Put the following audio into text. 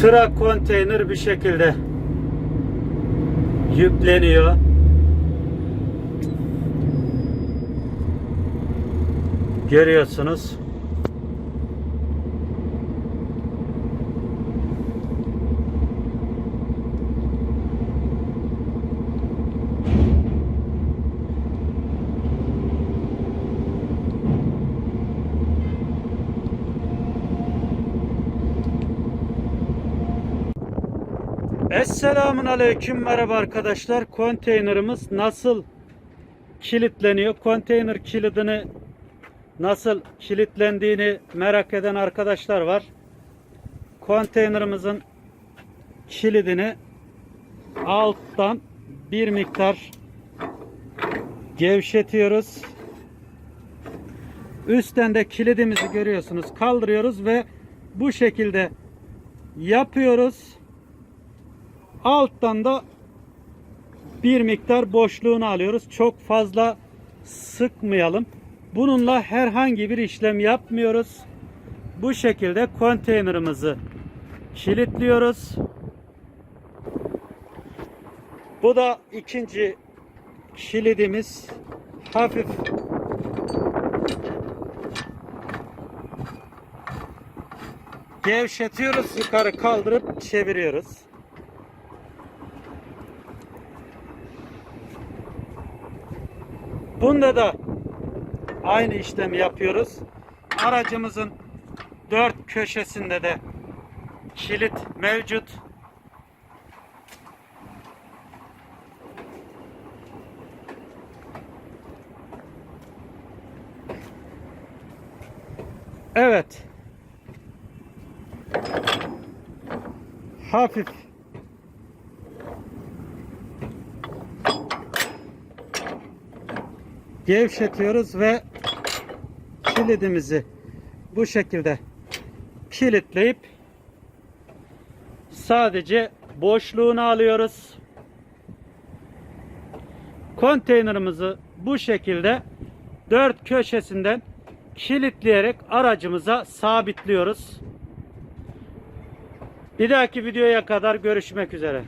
Tıra konteyner bir şekilde yükleniyor. Görüyorsunuz. Esselamun Aleyküm merhaba arkadaşlar. Konteynerimiz nasıl kilitleniyor? Konteyner kilidini nasıl kilitlendiğini merak eden arkadaşlar var. Konteynerimizin kilidini alttan bir miktar gevşetiyoruz. Üstten de kilidimizi görüyorsunuz. Kaldırıyoruz ve bu şekilde yapıyoruz. Alttan da bir miktar boşluğunu alıyoruz. Çok fazla sıkmayalım. Bununla herhangi bir işlem yapmıyoruz. Bu şekilde konteynerimizi kilitliyoruz. Bu da ikinci kilidimiz. Hafif gevşetiyoruz. Yukarı kaldırıp çeviriyoruz. Bunda da aynı işlemi yapıyoruz. Aracımızın dört köşesinde de kilit mevcut. Evet. Hafif gevşetiyoruz ve kilidimizi bu şekilde kilitleyip sadece boşluğunu alıyoruz. Konteynerimizi bu şekilde dört köşesinden kilitleyerek aracımıza sabitliyoruz. Bir dahaki videoya kadar görüşmek üzere.